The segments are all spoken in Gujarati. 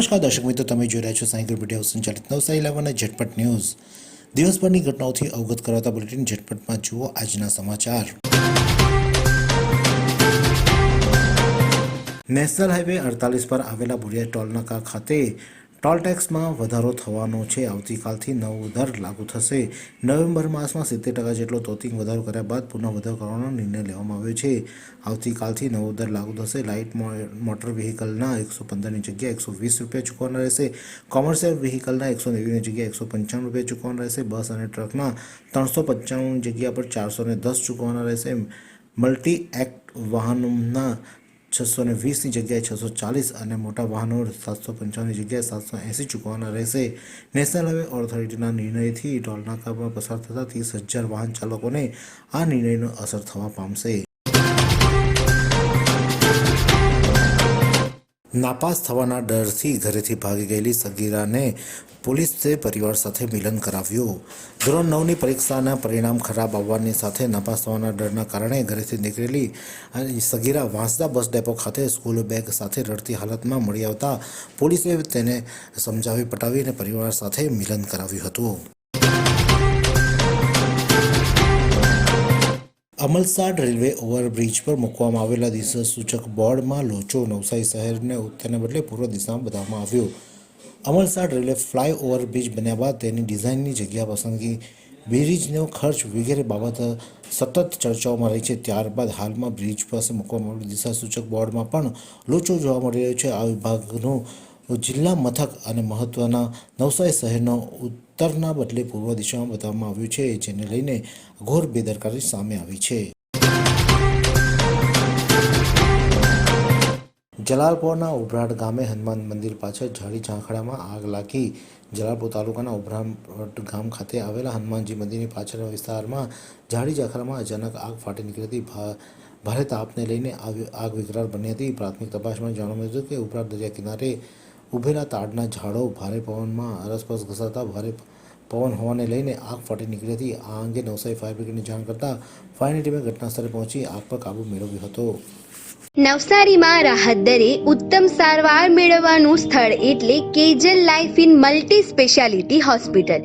નમસ્કાર, દર્શક મિત્રો, તમે જોઈ રહ્યા છો સાયકલ મીડિયા સંચાલિત નવસારી લાવવા ઝટપટ ન્યૂઝ. દિવસભરની ઘટનાઓથી અવગત કરાવતા બુલેટિન ઝટપટમાં જુઓ આજના સમાચાર. નેશનલ હાઈવે અડતાલીસ પર આવેલા બુડિયા ટોલનાકા ખાતે ટોલ ટેક્સમાં વધારો થવાનો છે. આવતીકાલથી નવો દર લાગુ થશે. નવેમ્બર માસમાં સિત્તેર ટકા જેટલો તોતિંગ વધારો કર્યા બાદ પુનઃ વધારો કરવાનો નિર્ણય લેવામાં આવ્યો છે. આવતીકાલથી નવો દર લાગુ થશે. લાઇટ મોટર વ્હીકલના એકસો પંદરની જગ્યાએ એકસો વીસ રૂપિયા ચૂકવવાના રહેશે. કોમર્શિયલ વ્હીકલના એકસો નેવીની જગ્યાએ એકસો પંચાણું રૂપિયા ચૂકવવાના રહેશે. બસ અને ટ્રકના ત્રણસો પંચાણુંની જગ્યા પર ચારસો ને દસ ચૂકવવાના રહેશે. મલ્ટી એક્ટ વાહનોના છસો ને વીસની જગ્યાએ છસો ચાલીસ અને મોટા વાહનો સાતસો પંચાવનની જગ્યાએ સાતસો એંસી ચૂકવવાના રહેશે. નેશનલ હાઈવે ઓથોરિટીના નિર્ણયથી ટોલનાકામાં પસાર થતા ત્રીસ હજાર વાહન ચાલકોને આ નિર્ણયનો અસર થવા પામશે. નાપાસ થવાના ડરથી ઘરેથી ભાગી ગયેલી સગીરાને પોલીસે પરિવાર સાથે મિલન કરાવ્યું. ધોરણ નવની પરીક્ષાના પરિણામ ખરાબ આવવાની સાથે નાપાસ થવાના ડરના કારણે ઘરેથી નીકળેલી અને સગીરા વાંસદા બસ ડેપો ખાતે સ્કૂલ બેગ સાથે રડતી હાલતમાં મળી આવતા પોલીસે તેને સમજાવી પટાવી અને પરિવાર સાથે મિલન કરાવ્યું હતું. અમલસાડ રેલવે ઓવરબ્રિજ પર મૂકવામાં આવેલા દિશા સૂચક બોર્ડમાં લોચો નવસારી શહેરને ઉત્તરને બદલે પૂર્વ દિશામાં બતાવવામાં આવ્યો. અમલસાડ રેલવે ફ્લાય ઓવરબ્રિજ બન્યા બાદ તેની ડિઝાઇનની જગ્યા પસંદગી, બ્રિજનો ખર્ચ વગેરે બાબત સતત ચર્ચાઓમાં રહી છે. ત્યારબાદ હાલમાં બ્રિજ પાસે મૂકવામાં આવેલું દિશા સૂચક બોર્ડમાં પણ લોચો જોવા મળી રહ્યો છે. આ વિભાગનું જિલ્લા મથક અને મહત્વના નવસારી શહેરનો ઉત્તરના બદલે પૂર્વ દિશામાં બતાવવામાં આવ્યું છે, જેને લઈને ઘોર બેદરકારી સામે આવી છે. જલાલપોરના ઉભરાટ ગામે હનુમાન મંદિર પાછળ ઝાડી ઝાંખડામાં આગ લાગી. જલાલપોર તાલુકાના ઉભરાટ ગામ ખાતે આવેલા હનુમાનજી મંદિરની પાછળના વિસ્તારમાં ઝાડી ઝાંખડામાં અચાનક આગ ફાટી નીકળી હતી. ભારે તાપને લઈને આગ વિકરાળ બની હતી. પ્રાથમિક તપાસમાં જાણવા મળ્યું હતું કે ઉભરાટ દરિયા કિનારે ઉભેલા તાડના ઝાડો ભારે પવનમાં આસપાસ ઘસાતા ભારે પવન હોવાને લઈને આગ ફાટી નીકળી હતી આ અંગે નવસારી ફાયર બ્રિગેડને જાણ કરતા ફાયરની ટીમે ઘટના સ્થળે પહોંચી આગ પર કાબૂ મેળવ્યો હતો. નવસારીમાં રાહત દરે ઉત્તમ સારવાર મેળવવાનું સ્થળ એટલે Kejal life in multi speciality hospital.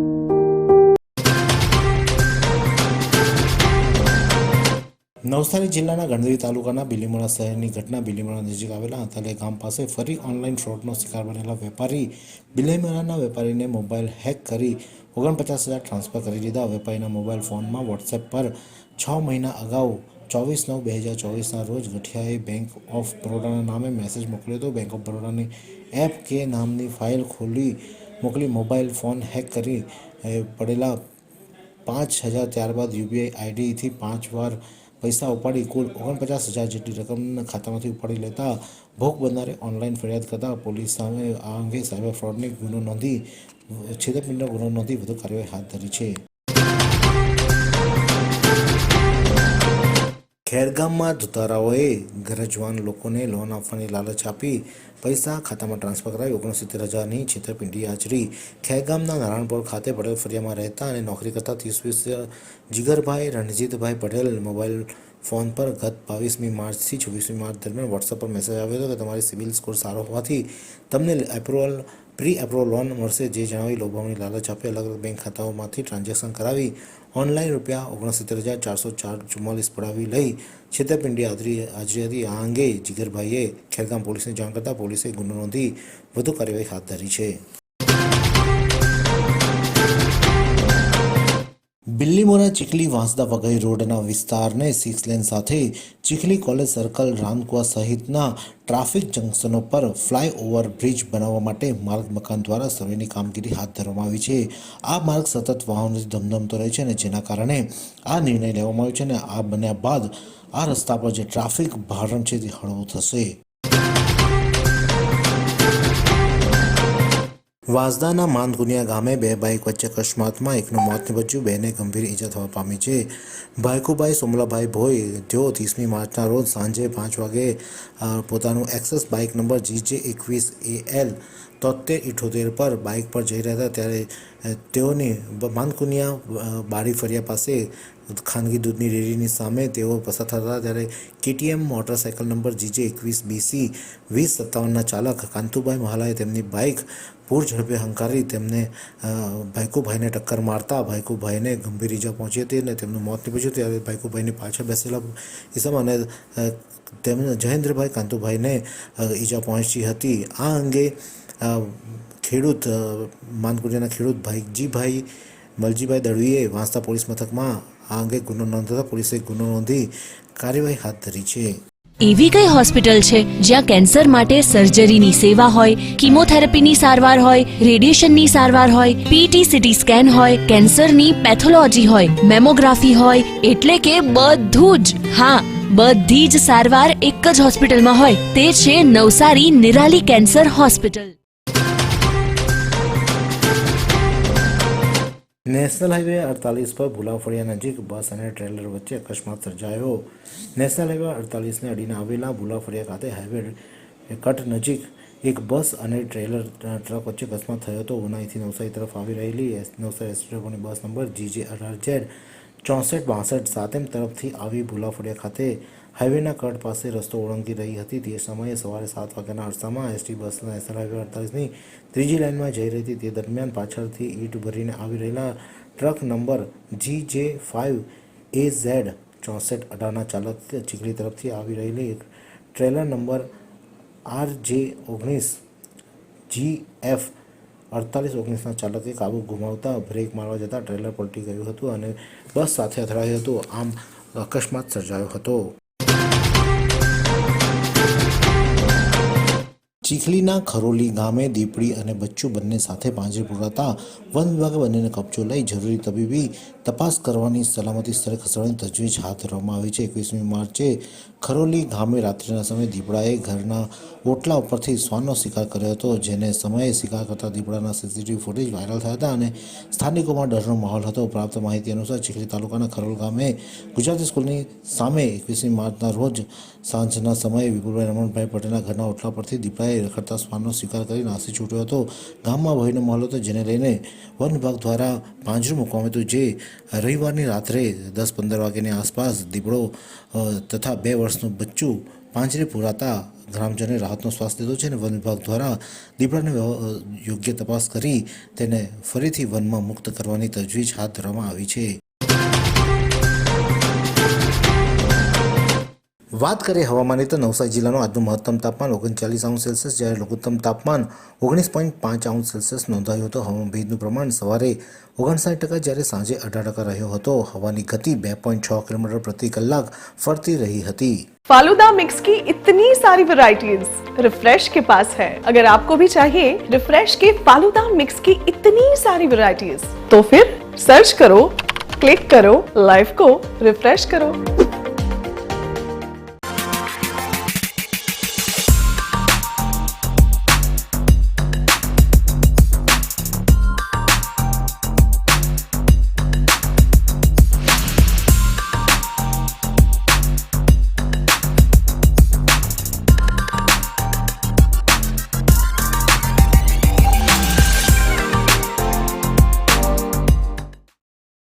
Navsari જિલ્લાના ગણદેવી તાલુકાના બિલીમોરા શહેરની ઘટના બિલીમોરા નજીક આવેલા અંતાલિયા ગામ પાસે ફરી ઓનલાઈન ફ્રોડનો શિકાર બનેલા વેપારી બિલીમોરાના વેપારીને મોબાઈલ હેક કરી ઓગણપચાસ હજાર ટ્રાન્સફર કરી દીધા. વેપારીના મોબાઈલ ફોનમાં વોટ્સએપ પર છ મહિના અગાઉ ચોવીસ નવ બે હજાર ચોવીસના રોજ ગઠિયાએ બેંક ઓફ બરોડાના નામે મેસેજ મોકલ્યો હતો. બેંક ઓફ બરોડાની એપ કે નામની ફાઇલ ખોલી મોકલી મોબાઈલ ફોન હેક કરી એ, પડેલા પાંચ હજાર ત્યારબાદ યુપીઆઈ આઈડીથી પાંચ વાર પૈસા ઉપાડી કુલ ઓગણપચાસ હજાર જેટલી રકમના ખાતામાંથી ઉપાડી લેતા ભોગ બનનારે ઓનલાઈન ફરિયાદ કરતા પોલીસ સામે આ અંગે સાયબર ફ્રોડની ગુનો નોંધી છેદપિંડનો ગુનો નોંધી વધુ કાર્યવાહી હાથ ધરી છે. ખેરગામમાં ધુતારાઓએ ગરજવાન લોકોને લોન આપવાની લાલચ આપી પૈસા ખાતામાં ટ્રાન્સફર કરાવી ઓગણસિત્તેર હજારની છેતરપિંડી આચરી. ખેગામના નારાયણપુર ખાતે પટેલ ફરિયામાં રહેતા અને નોકરી કરતા ત્રીસ વીસ જીગરભાઈ, રણજીતભાઈ પટેલ મોબાઈલ ફોન પર ગત બાવીસમી માર્ચથી છવ્વીસમી માર્ચ દરમિયાન વોટ્સઅપ પર મેસેજ આવ્યો હતો કે તમારી સિવિલ સ્કોર સારો હોવાથી તમને એપ્રુવલ પ્રી એપ્રુવલ લોન મળશે જે જણાવી લોભાવની લાલચ આપી અલગ અલગ બેંક ખાતાઓમાંથી ટ્રાન્ઝેક્શન કરાવી ઓનલાઈન રૂપિયા ઓગણસિત્તેર હજાર ચારસો ચાર ચુમ્માલીસ પડાવી લઈ છેતરપિંડી આદરી, હાજરી હતી આ અંગે જીગરભાઈએ ખેરગામ પોલીસને જાણ કરતાં પોલીસે ગુનો નોંધી વધુ કાર્યવાહી હાથ ધરી છે. બિલ્લીમોરા ચીખલી વાંસદા વઘઈ રોડના વિસ્તારને સિક્સ લેન સાથે ચીખલી કોલેજ સર્કલ રામકુવા સહિતના ટ્રાફિક જંકશનો પર ફ્લાય ઓવર બ્રિજ બનાવવા માટે માર્ગ મકાન દ્વારા સર્વેની કામગીરી હાથ ધરવામાં આવી છે. આ માર્ગ સતત વાહનોથી ધમધમતો રહે છે અને જેના કારણે આ નિર્ણય લેવામાં આવ્યો છે અને આ બન્યા બાદ આ રસ્તા પર જે ટ્રાફિક ભારણ છે તે હળવું થશે. વાંસદાના માનગુનિયા ગામે બે બાઇક વચ્ચે અકસ્માતમાં એકનું મોત નિપજ્યું. બેને ગંભીર ઈજા થવા પામી છે. ભાઈકુભાઈ સોમલાભાઈ ભોઈ જેઓ ત્રીસમી માર્ચના રોજ સાંજે પાંચ વાગે પોતાનું એક્સેસ બાઇક નંબર જીજે એકવીસ એ એલ તોતેર ઇઠોતેર પર બાઇક પર જઈ રહ્યા હતા ત્યારે અ, તેઓની બ- માનકુનિયા અ, બારી ફરિયા પાસે ખાનગી દૂધની ડેરીની સામે તેઓ પસાર થતા હતા ત્યારે કેટીએમ મોટરસાયકલ નંબર જીજે એકવીસ બીસી વીસ સત્તાવનના ચાલક કાંતુભાઈ મહાલાએ તેમની બાઇક પૂર ઝડપે હંકારી તેમને અ, ભાઈકુભાઈને ટક્કર મારતા ભાઈકુભાઈને ગંભીર ઈજા પહોંચી હતી અને તેમનું મોત નીપજ્યું ત્યારે ભાઈકુભાઈની પાછળ બેસેલા ઈસમ અને અ, તેમને જયેન્દ્રભાઈ કાંતુભાઈને અ, ઈજા પહોંચી હતી આ અંગે અ, ખેડૂત અ, ખેડૂત ખેડૂત ભાઈજીભાઈ મલજીભાઈ દળવીએ વાંસદા પોલીસ મથકમાં આ અંગે ગુનો નોંધતા પોલીસે ગુનો નોંધી કાર્યવાહી હાથ ધરી છે. એવી કઈ હોસ્પિટલ છે જ્યાં કેન્સર માટે સર્જરીની સેવા હોય કિમોથેરાપીની સારવાર હોય રેડિયેશનની સારવાર હોય પીટી સીટી સ્કેન હોય કેન્સરની પેથોલોજી હોય મેમોગ્રાફી હોય એટલે કે બધું જ. હા બધી જ સારવાર એક જ હોસ્પિટલમાં હોય તે છે Navsari Nirali cancer hospital. National highway અડતાલીસ પર ભુલાફળિયા નજીક બસ અને ટ્રેલર વચ્ચે અકસ્માત સર્જાયો. નેશનલ હાઈવે અડતાલીસને અડીને આવેલા ભુલાફળિયા ખાતે હાઈવે કટ નજીક એક બસ અને ટ્રેલર ટ્રક વચ્ચે અકસ્માત થયો હતો. ઉનાઈથી નવસારી તરફ આવી રહેલી નવસારી એસટીઓની બસ નંબર જીજે અઢાર ઝેડ ચોસઠ બાસઠ સાતેમ તરફથી આવી ભુલાફળિયા ખાતે હાઈવેના કટ પાસે રસ્તો ઓળંગી રહી હતી. તે સમયે સવારે સાત વાગ્યાના અરસામાં એસટી બસ નેશનલ હાઈવે અડતાલીસની ત્રીજી લાઇનમાં જઈ રહી હતી. તે દરમિયાન પાછળથી ઈંટ ભરીને આવી રહેલા ટ્રક નંબર જી જે ફાઇવ એ ઝેડ ચોસઠ અઢારના ચાલક ચીખલી તરફથી આવી રહેલી એક ટ્રેલર નંબર આર જે ઓગણીસ જી એફ અડતાલીસ ઓગણીસના ચાલકે કાબુ ગુમાવતા બ્રેક મારવા જતાં ટ્રેલર પલટી ગયું હતું અને બસ સાથે અથડાયું હતું. આમ અકસ્માત સર્જાયો હતો. ચીખલીના ખરોલી ગામે દીપડી અને બચ્ચું બંને સાથે પાંજરે પુરાતા વન વિભાગે બંનેને કબજો લઈ જરૂરી તબીબી તપાસ કરવાની સલામતી સ્થળે ખસેડવાની તજવીજ હાથ ધરવામાં આવી છે. એકવીસમી માર્ચે ખરોલી ગામે રાત્રિના સમયે દીપડાએ ઘરના ઓટલા ઉપરથી શ્વાનનો શિકાર કર્યો હતો. જેને સમયે શિકાર કરતા દીપડાના સીસીટીવી ફૂટેજ વાયરલ થયા હતા અને સ્થાનિકોમાં ડરનો માહોલ હતો. પ્રાપ્ત માહિતી અનુસાર ચીખલી તાલુકાના ખરોલ ગામે ગુજરાતી સ્કૂલની સામે એકવીસમી માર્ચના રોજ સાંજના સમયે વિપુલભાઈ રમણભાઈ પટેલના ઘરના ઓટલા પરથી દીપડાએ રખડતા શ્વાનનો શિકાર કરી નાસી છૂટ્યો હતો. ગામમાં ભયનો માહોલ હતો, જેને લઈને વન વિભાગ દ્વારા પાંજરું મૂકવામાં હતું, જે રવિવારની રાત્રે દસ પંદર વાગ્યાની આસપાસ દીપડો તથા બે વર્ષનું બચ્ચું પાંજરે પુરાતા ગ્રામજનોએ રાહતનો શ્વાસ લીધો છે અને વન વિભાગ દ્વારા દીપડાને યોગ્ય તપાસ કરી તેને ફરીથી વનમાં મુક્ત કરવાની તજવીજ હાથ ધરવામાં આવી છે. વાત કરીએ હવામાનની તો નવસારી જિલ્લાનું આજનું મહત્તમ તાપમાન ઓગણચાલીસ અંશ સેલ્સિયસ જ્યારે લઘુત્તમ તાપમાન ઓગણીસ પોઈન્ટ પાંચ અંશ સેલ્સિયસ નોંધાયું હતું હવામાન ભેજનું પ્રમાણ સવારે ઓગણસાઠ ટકા જ્યારે સાંજે અઢાર ટકા રહ્યો હતો હવાની ગતિ બે પોઈન્ટ છ કિલોમીટર પ્રતિ કલાક ફરતી રહી હતી फालूदा मिक्स की इतनी सारी वैरायटीज रिफ्रेश के पास है अगर आपको भी चाहिए रिफ्रेश के फालूदा मिक्स की इतनी सारी वैरायटीज तो फिर सर्च करो क्लिक करो लाइफ को रिफ्रेश करो